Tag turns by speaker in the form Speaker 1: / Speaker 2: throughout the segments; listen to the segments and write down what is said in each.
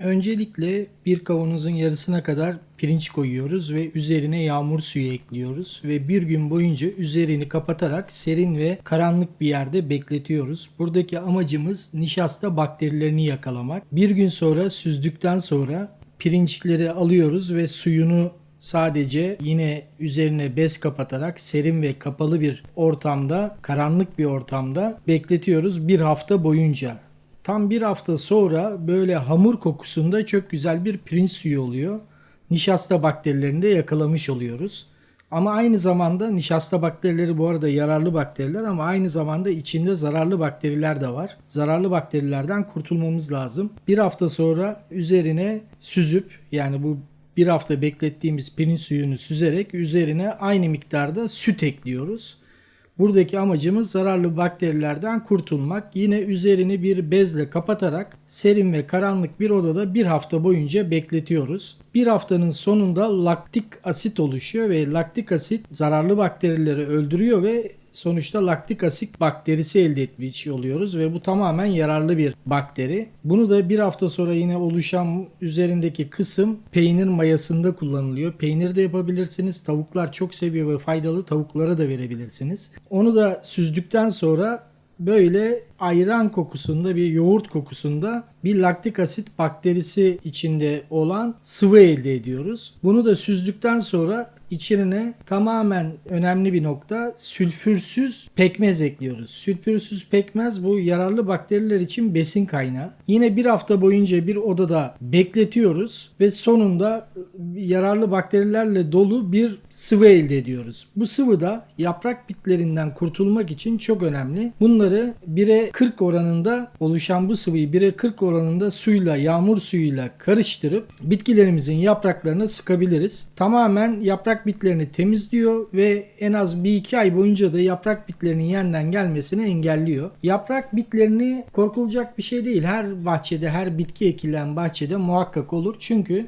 Speaker 1: Öncelikle bir kavanozun yarısına kadar pirinç koyuyoruz ve üzerine yağmur suyu ekliyoruz ve bir gün boyunca üzerini kapatarak serin ve karanlık bir yerde bekletiyoruz. Buradaki amacımız nişasta bakterilerini yakalamak. Bir gün sonra süzdükten sonra pirinçleri alıyoruz ve suyunu sadece yine üzerine bez kapatarak serin ve kapalı bir ortamda, karanlık bir ortamda bekletiyoruz bir hafta boyunca. Tam bir hafta sonra böyle hamur kokusunda çok güzel bir pirinç suyu oluyor. Nişasta bakterilerini de yakalamış oluyoruz. Ama aynı zamanda nişasta bakterileri bu arada yararlı bakteriler ama aynı zamanda içinde zararlı bakteriler de var. Zararlı bakterilerden kurtulmamız lazım. Bir hafta sonra üzerine süzüp yani bu bir hafta beklettiğimiz pirinç suyunu süzerek üzerine aynı miktarda süt ekliyoruz. Buradaki amacımız zararlı bakterilerden kurtulmak. Yine üzerini bir bezle kapatarak serin ve karanlık bir odada bir hafta boyunca bekletiyoruz. Bir haftanın sonunda laktik asit oluşuyor ve laktik asit zararlı bakterileri öldürüyor ve sonuçta laktik asit bakterisi elde etmiş oluyoruz ve bu tamamen yararlı bir bakteri. Bunu da bir hafta sonra yine oluşan üzerindeki kısım peynir mayasında kullanılıyor. Peynir de yapabilirsiniz. Tavuklar çok seviyor ve faydalı tavuklara da verebilirsiniz. Onu da süzdükten sonra böyle ayran kokusunda bir yoğurt kokusunda bir laktik asit bakterisi içinde olan sıvı elde ediyoruz. Bunu da süzdükten sonra içine tamamen önemli bir nokta sülfürsüz pekmez ekliyoruz. Sülfürsüz pekmez bu yararlı bakteriler için besin kaynağı. Yine bir hafta boyunca bir odada bekletiyoruz ve sonunda yararlı bakterilerle dolu bir sıvı elde ediyoruz. Bu sıvı da yaprak bitlerinden kurtulmak için çok önemli. Bunları 1'e 40 oranında oluşan bu sıvıyı 1'e 40 oranında suyla yağmur suyuyla karıştırıp bitkilerimizin yapraklarına sıkabiliriz. Tamamen yaprak bitlerini temizliyor ve en az 1-2 ay boyunca da yaprak bitlerinin yeniden gelmesini engelliyor. Yaprak bitlerini korkulacak bir şey değil. Her bahçede, her bitki ekilen bahçede muhakkak olur. Çünkü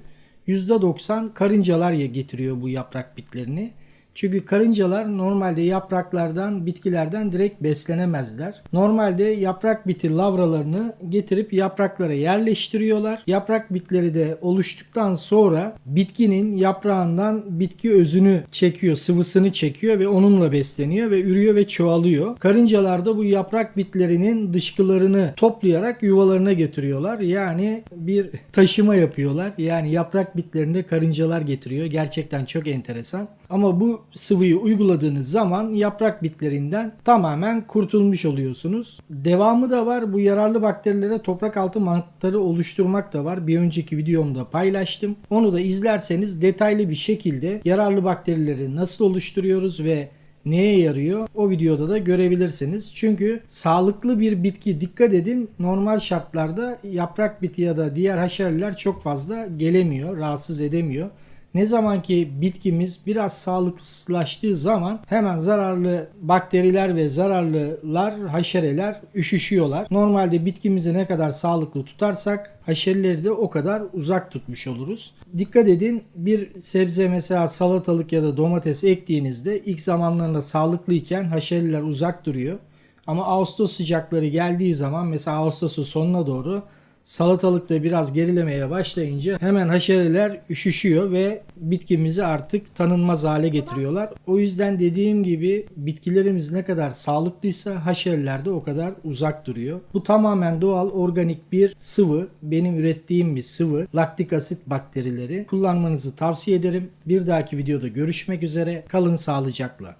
Speaker 1: %90 karıncalar ya getiriyor bu yaprak bitlerini. Çünkü karıncalar normalde yapraklardan, bitkilerden direkt beslenemezler. Normalde yaprak biti lavralarını getirip yapraklara yerleştiriyorlar. Yaprak bitleri de oluştuktan sonra bitkinin yaprağından bitki özünü çekiyor, sıvısını çekiyor ve onunla besleniyor ve ürüyor ve çoğalıyor. Karıncalar da bu yaprak bitlerinin dışkılarını toplayarak yuvalarına getiriyorlar. Yani bir taşıma yapıyorlar. Yani yaprak bitlerinde karıncalar getiriyor. Gerçekten çok enteresan. Ama bu sıvıyı uyguladığınız zaman yaprak bitlerinden tamamen kurtulmuş oluyorsunuz. Devamı da var. Bu yararlı bakterilere toprak altı mantarı oluşturmak da var. Bir önceki videomda paylaştım. Onu da izlerseniz detaylı bir şekilde yararlı bakterileri nasıl oluşturuyoruz ve neye yarıyor o videoda da görebilirsiniz. Çünkü sağlıklı bir bitki dikkat edin normal şartlarda yaprak biti ya da diğer haşereler çok fazla gelemiyor, rahatsız edemiyor. Ne zaman ki bitkimiz biraz sağlıksızlaştığı zaman hemen zararlı bakteriler ve zararlılar, haşereler üşüşüyorlar. Normalde bitkimizi ne kadar sağlıklı tutarsak haşereleri de o kadar uzak tutmuş oluruz. Dikkat edin bir sebze mesela salatalık ya da domates ektiğinizde ilk zamanlarında sağlıklıyken haşereler uzak duruyor. Ama Ağustos sıcakları geldiği zaman mesela Ağustos'un sonuna doğru salatalıkta biraz gerilemeye başlayınca hemen haşereler üşüşüyor ve bitkimizi artık tanınmaz hale getiriyorlar. O yüzden dediğim gibi bitkilerimiz ne kadar sağlıklıysa haşereler de o kadar uzak duruyor. Bu tamamen doğal organik bir sıvı. Benim ürettiğim bir sıvı. Laktik asit bakterileri. Kullanmanızı tavsiye ederim. Bir dahaki videoda görüşmek üzere. Kalın sağlıcakla.